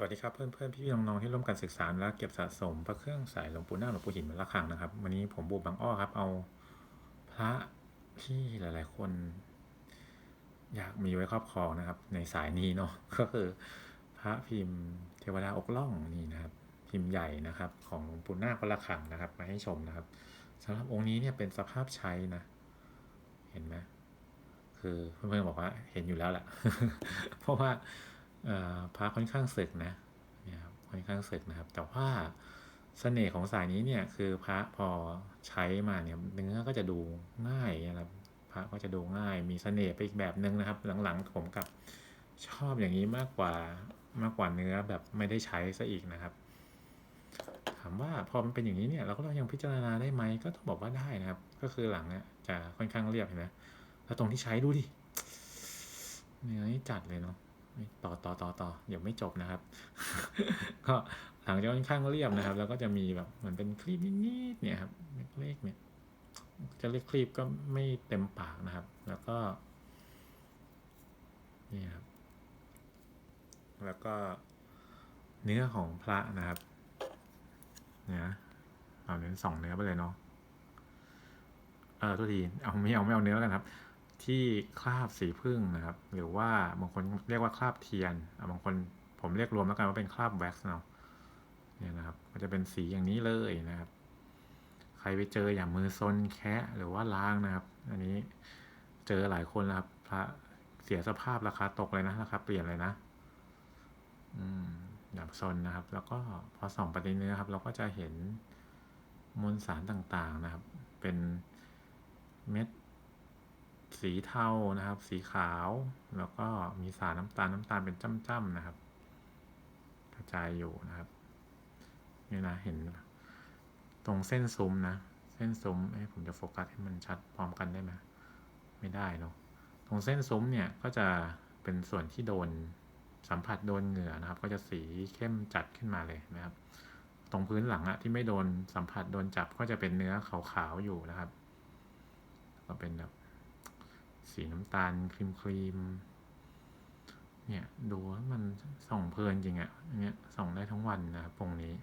สวัสดีครับเพื่อนเพื่อนๆพี่ๆน้องๆที่ร่วมกันศึกษาและเก็บสะสมพระเครื่องสายหลวงปู่นาคหลวงปู่หินมันละคังนะครับ วันนี้ผมบูบางอ้อครับ เอาพระที่หลาย ๆ คน อยากมีไว้ครอบครองนะครับ ในสายนี้เนาะก็คือพระพิมพ์เทวดาอกล่องนี่นะครับ พิมพ์ใหญ่นะครับ ของหลวงปู่นาควัดละคังนะครับ มาให้ชมนะครับสำหรับองค์นี้เนี่ยเป็นสภาพใช้นะ เห็นไหมคือเพื่อนๆบอกว่าเห็นอยู่แล้วแหละเพราะว่า พระค่อนข้างสึกนะนี่ยครับค่อนข้างสึกนะครับ แต่ว่าเสน่ห์ของสายนี้เนี่ยคือพระพอใช้มาเนี่ยเนื้อก็จะดูง่ายนะครับพระก็จะดูง่าย มีเสน่ห์ไปอีกแบบหนึ่งนะครับ หลังๆผมกับชอบอย่างนี้มากกว่ามากกว่าเนื้อแบบไม่ได้ใช้ซะอีกนะครับ ถามว่าพอมันเป็นอย่างนี้เนี่ยเราก็ยังพิจารณาได้ไหมก็ต้องบอกว่าได้นะครับ ก็คือหลังเนี่ยจะค่อนข้างเรียบเห็นไหมแล้วตรงที่ใช้ดูดิเนื้อนี่จัดเลยเนาะ ต่อต่อต่อต่อเดี๋ยวไม่จบนะครับ ก็หลังจะค่อนข้างเรียบนะครับ แล้วก็จะมีแบบเหมือนเป็นคลีปนิดๆเนี่ยครับเล็กๆเนี่ย จะเรียกคลีปก็ไม่เต็มปากนะครับ แล้วก็ นี่ครับ แล้วก็เนื้อของพระนะครับเนี่ยเอาเน้นสองเนื้อไปเลยเนาะเออตัวทีเอาไม่เอาไม่เอาเนื้อกันครับ ที่คราบสีพึ่งนะครับ หรือว่าบางคนเรียกว่าคราบเทียนบางคนผมเรียกรวมแล้วกันว่าเป็นคราบแว็กซ์เนาะเนี่ยนะครับก็จะเป็นสีอย่างนี้เลยนะครับ ใครไปเจออย่างมือซนแคะหรือว่าล้างนะครับ อันนี้เจอหลายคนแล้วครับพระเสียสภาพราคาตกเลยนะราคาเปลี่ยนเลยนะอืมอย่างซนนะครับ แล้วก็พอส่องไปในเนื้อครับ เราก็จะเห็นมวลสารต่างๆนะครับ เป็นเม็ด สีเทานะครับ สีขาว แล้วก็มีสารน้ำตาลน้ำตาลเป็นจ้ำๆนะครับ กระจายอยู่นะครับนี่นะเห็น ตรงเส้นซุ้มนะ เส้นซุ้มเอ้ผมจะโฟกัสให้มันชัดพร้อมกันได้ไหมไม่ได้เนาะตรงเส้นซุ้มเนี่ยก็จะเป็นส่วนที่โดนสัมผัสโดนเหงื่อนะครับ ก็จะสีเข้มจัดขึ้นมาเลยนะครับ ตรงพื้นหลังอะที่ไม่โดนสัมผัสโดนจับก็จะเป็นเนื้อขาวๆอยู่นะครับ ก็เป็นแบบ สีน้ำตาลครีมครีมๆเนี่ยดูแล้วมันส่องเพลินจริงอะอันเนี้ยส่องได้ทั้งวันนะครับตรงนี้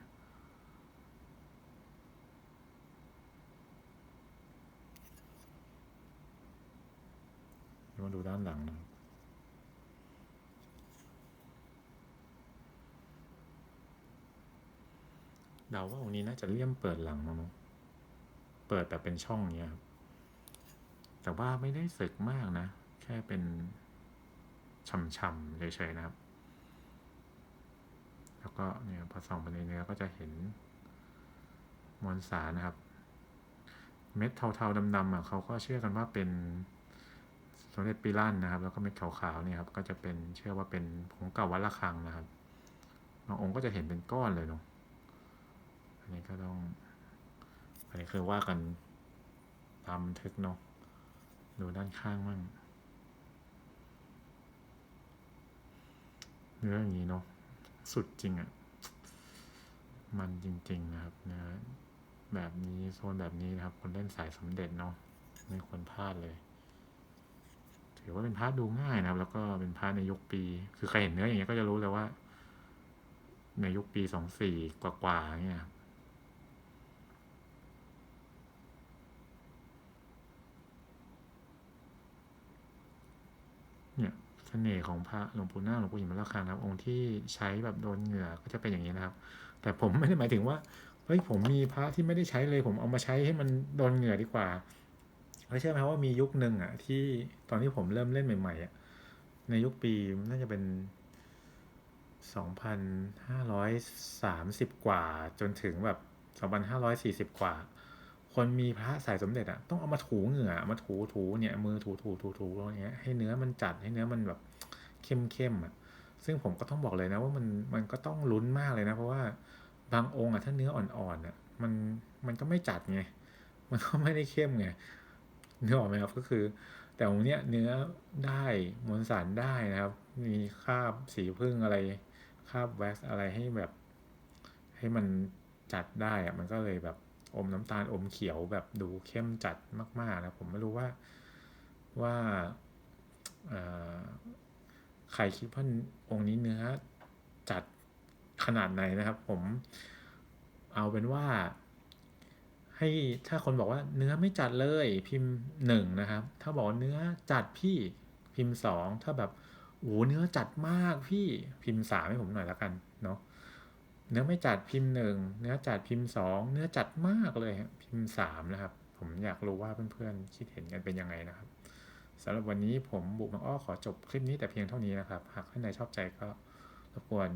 มาดูด้านหลังนะเดาว่าองค์นี้น่าจะเลี่ยมเปิดหลังมั้งเปิดแบบเป็นช่องเนี้ยครับ แต่ว่าไม่ได้สึกมากนะ แค่เป็นช่ำๆเฉยๆนะครับ แล้วก็เนี่ยพอส่องไปในเนื้อก็จะเห็นมวลสารนะครับ เม็ดเทาๆดำๆอะเขาก็เชื่อกันว่าเป็นสมเด็จปีลั่นนะครับ แล้วก็เม็ดขาวๆเนี่ยครับ ก็จะเป็นเชื่อว่าเป็นผงเก่าวัดระฆังนะครับบางองค์ก็จะเห็นเป็นก้อนเลยเนาะอันนี้ก็ต้อง อันนี้คือว่ากันตามบันทึกเนาะ ดูด้านข้างมั่งเนื้ออย่างนี้เนาะสุดจริงอะ่ะ มันจริง ๆ นะครับเนื้อแบบนี้โซนแบบนี้นะครับ คนเล่นสายสมเด็จเนาะไม่ควรพลาดเลย ถือว่าเป็นพาร์ทดูง่ายนะครับ แล้วก็เป็นพาร์ทในยุคปี คือใครเห็นเนื้ออย่างเงี้ยก็จะรู้เลยว่า ในยุคปีสองสี่กว่าๆเนี่ยครับเนี่ยเน่ห์ของพระหลวงปู่นาหลวงปู่หิมะระฆังครับ องค์ที่ใช้แบบโดนเหงื่อก็จะเป็นอย่างนี้นะครับ แต่ผมไม่ได้หมายถึงว่าเฮ้ยผมมีพระที่ไม่ได้ใช้เลย ผมเอามาใช้ให้มันโดนเหงื่อดีกว่าไม่ใช่อไหมครับว่ามียุคหนึ่งอะ ที่ตอนที่ผมเริ่มเล่นใหม่ๆอะในยุคปีน่าจะเป็นสองพันห้าร้อยสามสิบกว่าจนถึงแบบสองพันห้าร้อยสี่สิบกว่า คนมีพระสายสมเด็จอะต้องเอามาถูเหงื่อมาถูถูเนี่ยมือถูถูถูถูอย่างเงี้ยให้เนื้อมันจัดให้เนื้อมันแบบเข้มเข้มอะซึ่งผมก็ต้องบอกเลยนะว่ามันมันก็ต้องลุ้นมากเลยนะ เพราะว่าบางองค์อะถ้าเนื้ออ่อนๆอะมันมันก็ไม่จัดไงมันก็ไม่ได้เข้มไงเนึกออกไหมครับก็คือ แต่องค์เนี้ยเนื้อได้มวลสารได้นะครับ มีคราบสีพึ่งอะไรคราบแว็กซ์อะไรให้แบบ ให้มันจัดได้อะมันก็เลยแบบ อมน้ำตาลอมเขียวแบบดูเข้มจัดมาก ๆ นะ ผมไม่รู้ว่าว่าใครคิดว่าองค์นี้เนื้อจัดขนาดไหนนะครับ ผมเอาเป็นว่า ให้ถ้าคนบอกว่าเนื้อไม่จัดเลยพิมพ์หนึ่งนะครับ ถ้าบอกเนื้อจัดพี่พิมพ์สองถ้าแบบโอ้เนื้อจัดมากพี่พิมพ์สามให้ผมหน่อยแล้วกันเนาะ เนื้อไม่จัดพิมพ์หนึ่งเนื้อจัดพิมพ์สองเนื้อจัดมากเลยพิมพ์สามนะครับ ผมอยากรู้ว่าเพื่อนๆคิดเห็นกันเป็นยังไงนะครับสำหรับวันนี้ผมบุกน้องอ้อขอจบคลิปนี้แต่เพียงเท่านี้นะครับ หากท่านใดชอบใจก็รบกวน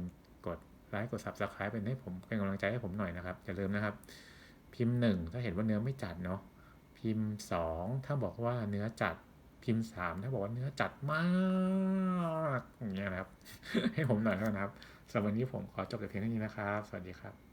กดไลค์กด subscribe เป็นให้ผมเป็นกำลังใจให้ผมหน่อยนะครับ อย่าลืมนะครับ พิมพ์หนึ่งถ้าเห็นว่าเนื้อไม่จัดเนาะพิมพ์สองถ้าบอกว่าเนื้อจัดพิมพ์สามถ้าบอกว่าเนื้อจัดมากอย่างเงี้ยนะครับ ให้ผมหน่อยแล้วนะครับ สำหรับวันนี้ผมขอจบแต่เพียงเท่านี้นะครับ สวัสดีครับ